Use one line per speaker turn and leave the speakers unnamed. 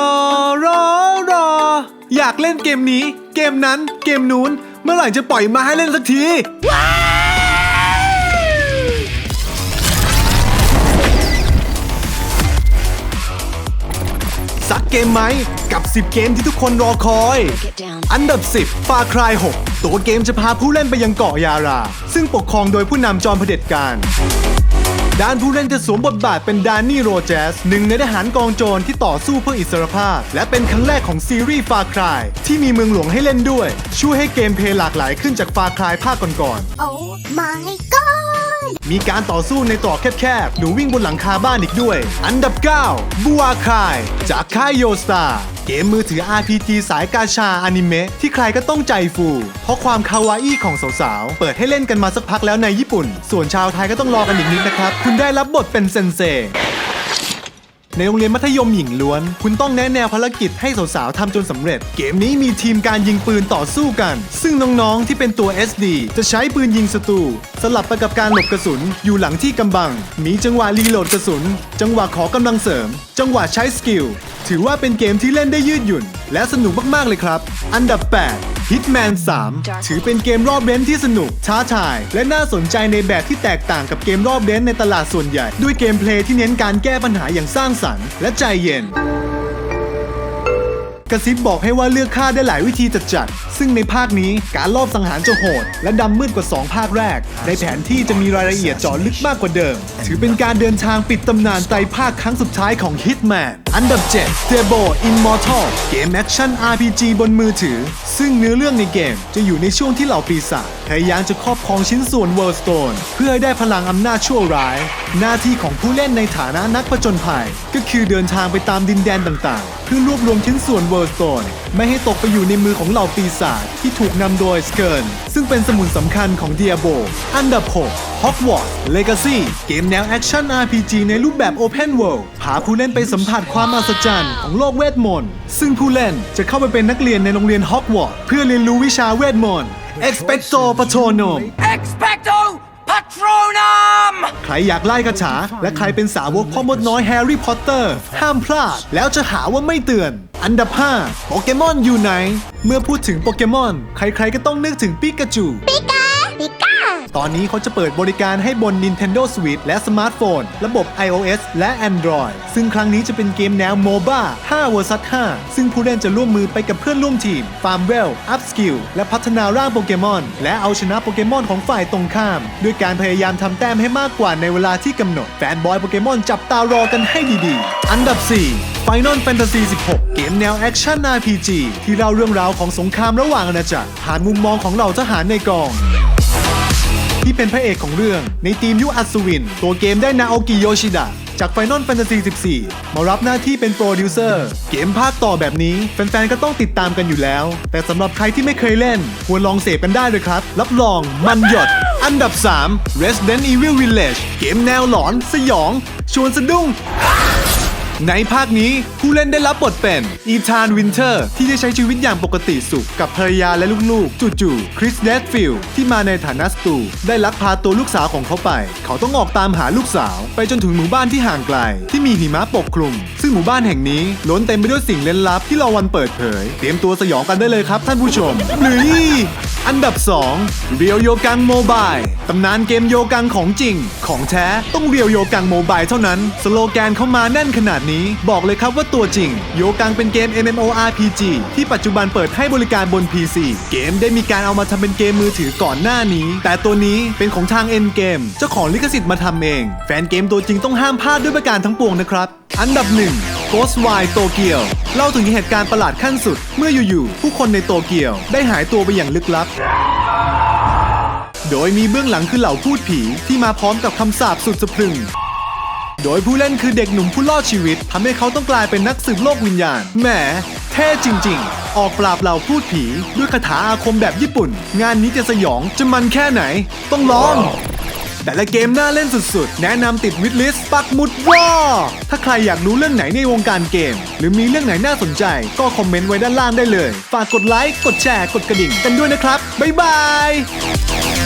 อรอรอ อยากเล่นเกมนี้ เกมนั้นเกมนู้น เมื่อไหร่จะปล่อยมาให้เล่นสักที สักเกมไหม กับ 10 เกมที่ทุกคนรอคอย
Get down.
อันดับ 10 ฟาคลาย6 ตัวเกมจะพาผู้เล่นไปยังเกาะยารา ซึ่งปกครองโดยผู้นำจอมเผด็จการ ด้านผู้เล่นจะสวมบทบาทเป็นดานนี่โรเจสหนึ่งในทหารกองโจรที่ต่อสู้เพื่ออิสรภาพ และเป็นครั้งแรกของซีรีส์ฟาคลายที่มีเมืองหลวงให้เล่นด้วย ช่วยให้เกมเพลย์หลากหลายขึ้นจากฟาคลายภาคก่อน
Oh my god!
มีการต่อสู้ในตรอกแคบๆ หนูวิ่งบนหลังคาบ้านอีกด้วย อันดับ 9 บัวคาย จากค่ายโยสตาเกมมือถือ RPG สายกาชาอนิเมะที่ใครก็ต้องใจฟู เพราะความคาวาอี้ของสาวๆ เปิดให้เล่นกันมาสักพักแล้วในญี่ปุ่น ส่วนชาวไทยก็ต้องรอกันอีกนิดนะครับ คุณได้รับบทเป็นเซนเซ ในโรงเรียนมัธยมหญิงล้วน คุณต้องแนะแนวภารกิจให้สาวๆทำจนสำเร็จ เกมนี้มีทีมการยิงปืนต่อสู้กัน ซึ่งน้องๆที่เป็นตัว SD จะใช้ปืนยิงศัตรูสลับไปกับการหลบกระสุนอยู่หลังที่กำบัง มีจังหวะรีโหลดกระสุน จังหวะขอกำลังเสริม จังหวะใช้สกิล ถือว่าเป็นเกมที่เล่นได้ยืดหยุ่น และสนุกมากๆเลยครับ อันดับ 8 Hitman 3 ถือเป็นเกมรอบเรนที่สนุก ท้าทาย และน่าสนใจในแบบที่แตกต่างกับเกมรอบเรนในตลาดส่วนใหญ่ ด้วยเกมเพลย์ที่เน้นการแก้ปัญหาอย่างสร้างสรรค์และใจเย็นกระซิบบอกให้ว่าเลือกฆ่าได้หลายวิธีจัดจัดๆซึ่งในภาคนี้การลอบสังหารจะโหด และดำมืดกว่า 2 ภาคแรก ในแผนที่จะมีรายละเอียดเจาะลึกมากกว่าเดิม ถือเป็นการเดินทางปิดตำนานไตรภาคครั้งสุดท้ายของ Hitman อันดับ7 d e b o Immortal เกมแอคชั่น RPG บนมือถือ ซึ่งเนื้อเรื่องในเกมจะอยู่ในช่วงที่เหล่าปีศาจพยายามจะครอบครองชิ้นส่วน World Stone เพื่อให้ได้พลังอำนาจชั่วร้าย หน้าที่ของผู้เล่นในฐานะนักผจญภัย ก็คือเดินทางไปตามดินแดนต่างๆ เพื่อรวบรวมชิ้นส่วน World Stone ไม่ให้ตกไปอยู่ในมือของเหล่าปีศาจที่ถูกนำโดยสเกิร์นซึ่งเป็นสมุนสำคัญของ Diablo อันดับ 6 Hogwarts Legacy เกมแนวแอคชั่น RPG ในรูปแบบ Open World พาผู้เล่นไปสัมผัสความมหัศจรรย์ของโลกเวทมนต์ซึ่งผู้เล่นจะเข้าไปเป็นนักเรียนในโรงเรียน Hogwarts เพื่อเรียนรู้วิชาเวทมนต์ Expecto Patronum
Expecto Patronum!
ใครอยากไล่กระฉาและใครเป็นสาวกพ่อมดน้อยแฮร์รี่พอตเตอร์ ห้ามพลาด แล้วจะหาว่าไม่เตือน อันดับ 5 โปเกมอนอยู่ไหน เมื่อพูดถึงโปเกมอน ใครๆก็ต้องนึกถึงปิกาจู ตอนนี้เขาจะเปิดบริการให้บน Nintendo Switch และสมาร์ทโฟน ระบบ iOS และ Android ซึ่งครั้งนี้จะเป็นเกมแนว MOBA 5 vs 5 ซึ่งผู้เล่นจะร่วมมือไปกับเพื่อนร่วมทีม ฟาร์มเวล อัพสกิล และพัฒนาร่างโปเกมอน และเอาชนะโปเกมอนของฝ่ายตรงข้าม ด้วยการพยายามทำแต้มให้มากกว่าในเวลาที่กำหนด แฟนบอยโปเกมอนจับตารอกันให้ดีๆ อันดับ 4 Final Fantasy 16 เกมแนวแอคชั่น RPG ที่เล่าเรื่องราวของสงครามระหว่างอาณาจักรผ่านมุมมองของเหล่าทหารในกอง ที่เป็นพระเอกของเรื่องในทีมยุอัศวิน ตัวเกมได้นาโอกิโยชิดะจาก Final Fantasy 14 มารับหน้าที่เป็นโปรดิวเซอร์ เกมภาคต่อแบบนี้ แฟนๆ ก็ต้องติดตามกันอยู่แล้ว แต่สำหรับใครที่ไม่เคยเล่น ควรลองเสพกันได้เลยครับ รับรองมันหยด อันดับ 3 Resident Evil Village เกมแนวหลอน สยอง ชวนสะดุ้ง ในภาคนี้ผู้เล่นได้รับบทเป็นอีธานวินเทอร์ ที่ได้ใช้ชีวิตอย่างปกติสุขกับภรรยาและลูกๆ จู่ๆคริสเดดฟิลที่มาในฐานะสตูได้ลักพาตัวลูกสาวของเขาไป เขาต้องออกตามหาลูกสาว ไปจนถึงหมู่บ้านที่ห่างไกล ที่มีหิมะปกคลุม ซึ่งหมู่บ้านแห่งนี้ล้นเต็มไปด้วยสิ่งเล่นลับที่รอวันเปิดเผย เตรียมตัวสยองกันได้เลยครับท่านผู้ชมหรือ อันดับ 2 เรียวโยกังโมบายตำนานเกมโยกังของจริง ของแท้ต้องเรียวโยกังโมบายเท่านั้น สโลแกนเข้ามาแน่นขนาดนี้ บอกเลยครับว่าตัวจริง โยกังเป็นเกม MMORPG ที่ปัจจุบันเปิดให้บริการบน PC เกมได้มีการเอามาทำเป็นเกมมือถือก่อนหน้านี้ แต่ตัวนี้เป็นของทาง N Game เจ้าของลิขสิทธิ์มาทำเอง แฟนเกมตัวจริงต้องห้ามพลาดด้วยประการทั้งปวงนะครับ อันดับ1 Ghostwire Tokyo เล่าถึงเหตุการณ์ประหลาดขั้นสุด เมื่ออยู่ๆผู้คนในโตเกียวได้หายตัวไปอย่างลึกลับ โดยมีเบื้องหลังคือเหล่าพูดผีที่มาพร้อมกับคำสาปสุดสะพรึง โดยผู้เล่นคือเด็กหนุ่มผู้รอดชีวิตทำให้เขาต้องกลายเป็นนักสืบโลกวิญญาณแหมเท่จริง ๆ ออกปราบเหล่าพูดผี ด้วยคาถาอาคมแบบญี่ปุ่น งานนี้จะสยองจะมันแค่ไหน ต้องลอง แต่ละเกมน่าเล่นสุดๆ แนะนำติดวิดลิสต์ปักหมุดว่า ถ้าใครอยากรู้เรื่องไหนในวงการเกม หรือมีเรื่องไหนน่าสนใจ ก็คอมเมนต์ไว้ด้านล่างได้เลย ฝากกดไลค์ กดแชร์ กดกระดิ่งกันด้วยนะครับ บ๊ายบาย